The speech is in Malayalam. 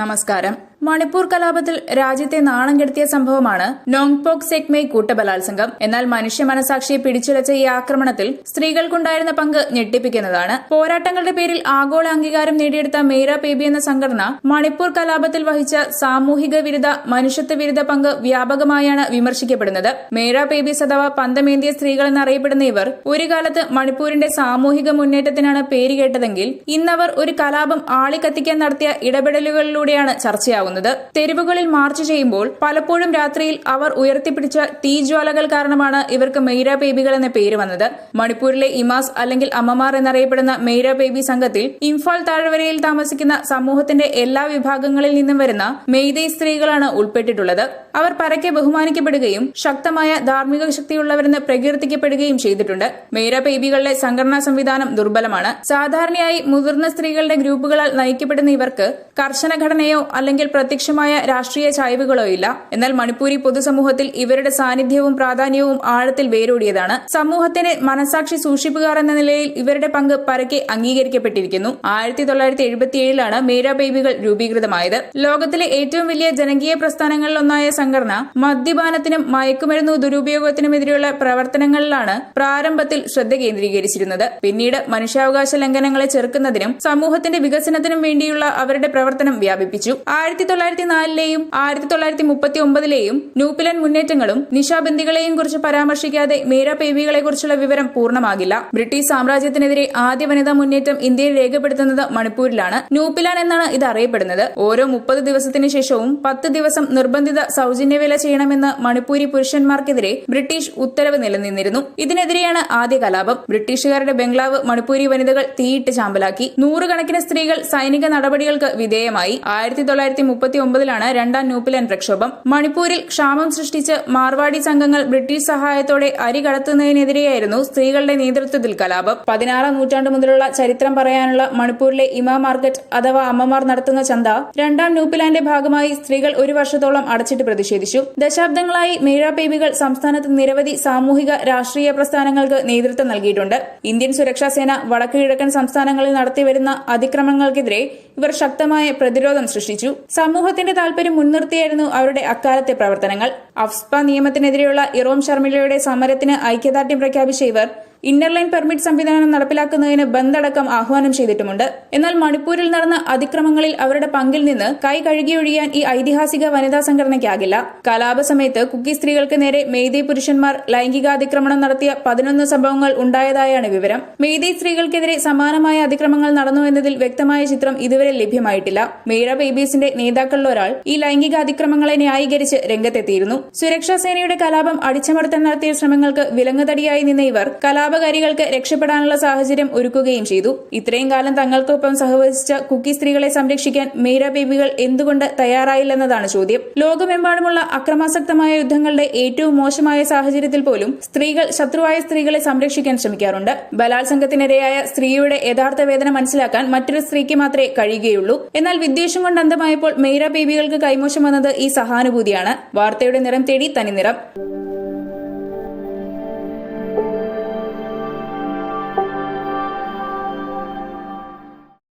നമസ്കാരം. മണിപ്പൂർ കലാപത്തിൽ രാജ്യത്തെ നാണം കെടുത്തിയ സംഭവമാണ് നോങ്പോക് സെക്മേ കൂട്ടബലാത്സംഗം. എന്നാൽ മനുഷ്യ മനസാക്ഷിയെ പിടിച്ചുലച്ച ഈ ആക്രമണത്തിൽ സ്ത്രീകൾക്കുണ്ടായിരുന്ന പങ്ക് ഞെട്ടിപ്പിക്കുന്നതാണ്. പോരാട്ടങ്ങളുടെ പേരിൽ ആഗോള അംഗീകാരം നേടിയെടുത്ത മേര പേബി എന്ന സംഘടന മണിപ്പൂർ കലാപത്തിൽ വഹിച്ച സാമൂഹിക വിരുദ്ധ മനുഷ്യത്വ വിരുദ്ധ പങ്ക് വ്യാപകമായാണ് വിമർശിക്കപ്പെടുന്നത്. മേര പേബി അഥവാ പന്തമേന്തിയ സ്ത്രീകൾ എന്നറിയപ്പെടുന്ന ഇവർ ഒരു കാലത്ത് മണിപ്പൂരിന്റെ സാമൂഹിക മുന്നേറ്റത്തിനാണ് പേരുകേട്ടതെങ്കിൽ ഇന്നവർ ഒരു കലാപം ആളിക്കത്തിക്കാൻ നടത്തിയ ഇടപെടലുകളിലൂടെയാണ് ചർച്ചയാവുന്നത്. തെരുവുകളിൽ മാർച്ച് ചെയ്യുമ്പോൾ പലപ്പോഴും രാത്രിയിൽ അവർ ഉയർത്തിപ്പിടിച്ച തീജ്വാലകൾ കാരണമാണ് ഇവർക്ക് മെയ്ര ബേബികൾ എന്ന പേര് വന്നത്. മണിപ്പൂരിലെ ഇമാസ് അല്ലെങ്കിൽ അമ്മമാർ എന്നറിയപ്പെടുന്ന മെയ്ര ബേബി സംഘത്തിൽ ഇംഫാൽ താഴ്വരയിൽ താമസിക്കുന്ന സമൂഹത്തിന്റെ എല്ലാ വിഭാഗങ്ങളിൽ നിന്നും വരുന്ന മെയ്തേ സ്ത്രീകളാണ് ഉൾപ്പെട്ടിട്ടുള്ളത്. അവർ പരക്കെ ബഹുമാനിക്കപ്പെടുകയും ശക്തമായ ധാർമ്മിക ശക്തിയുള്ളവരെന്ന് പ്രകീർത്തിക്കപ്പെടുകയും ചെയ്തിട്ടുണ്ട്. മെയ്ര ബേബികളുടെ സംഘടനാ സംവിധാനം ദുർബലമാണ്. സാധാരണയായി മുതിർന്ന സ്ത്രീകളുടെ ഗ്രൂപ്പുകളാൽ നയിക്കപ്പെടുന്ന ഇവർക്ക് കർശന ഘടനയോ അല്ലെങ്കിൽ പ്രത്യക്ഷമായ രാഷ്ട്രീയ ചായ്വുകളോ ഇല്ല. എന്നാൽ മണിപ്പൂരി പൊതുസമൂഹത്തിൽ ഇവരുടെ സാന്നിധ്യവും പ്രാധാന്യവും ആഴത്തിൽ വേരോടിയതാണ്. സമൂഹത്തിന്റെ മനസാക്ഷി സൂക്ഷിപ്പുകാർ എന്ന നിലയിൽ ഇവരുടെ പങ്ക് പരക്കെ അംഗീകരിക്കപ്പെട്ടിരിക്കുന്നു. ആയിരത്തി തൊള്ളായിരത്തി എഴുപത്തിയേഴിലാണ് മേര ബേബികൾ രൂപീകൃതമായത്. ലോകത്തിലെ ഏറ്റവും വലിയ ജനകീയ പ്രസ്ഥാനങ്ങളിലൊന്നായ സംഘടന മദ്യപാനത്തിനും മയക്കുമരുന്ന് ദുരുപയോഗത്തിനുമെതിരെയുള്ള പ്രവർത്തനങ്ങളിലാണ് പ്രാരംഭത്തിൽ ശ്രദ്ധ കേന്ദ്രീകരിച്ചിരുന്നത്. പിന്നീട് മനുഷ്യാവകാശ ലംഘനങ്ങളെ ചെറുക്കുന്നതിനും സമൂഹത്തിന്റെ വികസനത്തിനും വേണ്ടിയുള്ള അവരുടെ പ്രവർത്തനം വ്യാപിപ്പിച്ചു. ആയിരത്തി തൊള്ളായിരത്തി നാലിലെയും ആയിരത്തി തൊള്ളായിരത്തി മുപ്പത്തി ഒമ്പതിലെയും ന്യൂപ്പിലൻ മുന്നേറ്റങ്ങളും നിശാബന്ദികളെയും കുറിച്ച് പരാമർശിക്കാതെ മേരാ പേബികളെ കുറിച്ചുള്ള വിവരം പൂർണമാകില്ല. ബ്രിട്ടീഷ് സാമ്രാജ്യത്തിനെതിരെ ആദ്യ വനിതാ മുന്നേറ്റം ഇന്ത്യയിൽ രേഖപ്പെടുത്തുന്നത് മണിപ്പൂരിലാണ്. ന്യൂപിലൻ എന്നാണ് ഇത് അറിയപ്പെടുന്നത്. ഓരോ മുപ്പത് ദിവസത്തിന് ശേഷവും പത്ത് ദിവസം നിർബന്ധിത സൗജന്യവേല ചെയ്യണമെന്ന് മണിപ്പൂരി പുരുഷന്മാർക്കെതിരെ ബ്രിട്ടീഷ് ഉത്തരവ് നിലനിന്നിരുന്നു. ഇതിനെതിരെയാണ് ആദ്യ കലാപം. ബ്രിട്ടീഷുകാരുടെ ബംഗ്ലാവ് മണിപ്പൂരി വനിതകൾ തീയിട്ട് ചാമ്പലാക്കി. നൂറുകണക്കിന് സ്ത്രീകൾ സൈനിക നടപടികൾക്ക് വിധേയമായി. ആയിരത്തി തൊള്ളായിരത്തി മുപ്പത്തി ഒമ്പതിലാണ് രണ്ടാം ന്യൂപ്പിലൻ പ്രക്ഷോഭം. മണിപ്പൂരിൽ ക്ഷാമം സൃഷ്ടിച്ച് മാർവാടി സംഘങ്ങൾ ബ്രിട്ടീഷ് സഹായത്തോടെ അരി കടത്തുന്നതിനെതിരെയായിരുന്നു സ്ത്രീകളുടെ നേതൃത്വത്തിൽ കലാപം. പതിനാറാം നൂറ്റാണ്ട് മുതലുള്ള ചരിത്രം പറയാനുള്ള മണിപ്പൂരിലെ ഇമാ മാർക്കറ്റ് അഥവാ അമ്മമാർ നടത്തുന്ന ചന്ത രണ്ടാം ന്യൂപിലാന്റെ ഭാഗമായി സ്ത്രീകൾ ഒരു വർഷത്തോളം അടച്ചിട്ട് പ്രതിഷേധിച്ചു. ദശാബ്ദങ്ങളായി മേഴാപേബികൾ സംസ്ഥാനത്ത് നിരവധി സാമൂഹിക രാഷ്ട്രീയ പ്രസ്ഥാനങ്ങൾക്ക് നേതൃത്വം നൽകിയിട്ടുണ്ട്. ഇന്ത്യൻ സുരക്ഷാ സേന വടക്കു കിഴക്കൻ സംസ്ഥാനങ്ങളിൽ നടത്തിവരുന്ന അതിക്രമങ്ങൾക്കെതിരെ ഇവർ ശക്തമായ പ്രതിരോധം സൃഷ്ടിച്ചു. സമൂഹത്തിന്റെ താൽപര്യം മുൻനിർത്തിയായിരുന്നു അവരുടെ അക്കാലത്തെ പ്രവർത്തനങ്ങൾ. അഫ്സ്പ നിയമത്തിനെതിരെയുള്ള ഇറോം ശർമിളയുടെ സമരത്തിന് ഐക്യദാർഢ്യം പ്രഖ്യാപിച്ച ഇവർ ഇന്നർലൈൻ പെർമിറ്റ് സംവിധാനം നടപ്പിലാക്കുന്നതിന് ബന്ദടക്കം ആഹ്വാനം ചെയ്തിട്ടുമുണ്ട്. എന്നാൽ മണിപ്പൂരിൽ നടന്ന അതിക്രമങ്ങളിൽ അവരുടെ പങ്കിൽ നിന്ന് കൈ കഴുകിയൊഴിയാൻ ഈ ഐതിഹാസിക വനിതാ സംഘടനയ്ക്കാകില്ല. കലാപ സമയത്ത് കുക്കി സ്ത്രീകൾക്ക് നേരെ മെയ്തേ പുരുഷന്മാർ ലൈംഗികാതിക്രമണം നടത്തിയ പതിനൊന്ന് സംഭവങ്ങൾ ഉണ്ടായതായാണ് വിവരം. മെയ്തേ സ്ത്രീകൾക്കെതിരെ സമാനമായ അതിക്രമങ്ങൾ നടന്നു എന്നതിൽ വ്യക്തമായ ചിത്രം ഇതുവരെ ലഭ്യമായിട്ടില്ല. മേഴ ബേബീസിന്റെ നേതാക്കളിൽ ഒരാൾ ഈ ലൈംഗിക അതിക്രമങ്ങളെ ന്യായീകരിച്ച് രംഗത്തെത്തിയിരുന്നു. സുരക്ഷാ സേനയുടെ കലാപം അടിച്ചമർത്താൻ നടത്തിയ ശ്രമങ്ങൾക്ക് വിലങ്ങുതടിയായി നിന്ന ഇവർ കലാപകാരികൾക്ക് രക്ഷപ്പെടാനുള്ള സാഹചര്യം ഒരുക്കുകയും ചെയ്തു. ഇത്രയും കാലം തങ്ങൾക്കൊപ്പം സഹവസിച്ച കുക്കി സ്ത്രീകളെ സംരക്ഷിക്കാൻ മീര ബേബികൾ എന്തുകൊണ്ട് തയ്യാറായില്ലെന്നതാണ് ചോദ്യം. ലോകമെമ്പാടുമുള്ള അക്രമാസക്തമായ യുദ്ധങ്ങളുടെ ഏറ്റവും മോശമായ സാഹചര്യത്തിൽ പോലും സ്ത്രീകൾ ശത്രുവായ സ്ത്രീകളെ സംരക്ഷിക്കാൻ ശ്രമിക്കാറുണ്ട്. ബലാത്സംഗത്തിനിരയായ സ്ത്രീയുടെ യഥാർത്ഥ വേദന മനസ്സിലാക്കാൻ മറ്റൊരു സ്ത്രീക്ക് മാത്രമേ കഴിയുകയുള്ളൂ. എന്നാൽ വിദ്വേഷം കൊണ്ട് അന്തമായപ്പോൾ മെയ്ര ബേബികൾക്ക് കൈമോശം വന്നത് ഈ സഹാനുഭൂതിയാണ്. വാർത്തയുടെ നിറം തേടി തനി നിറം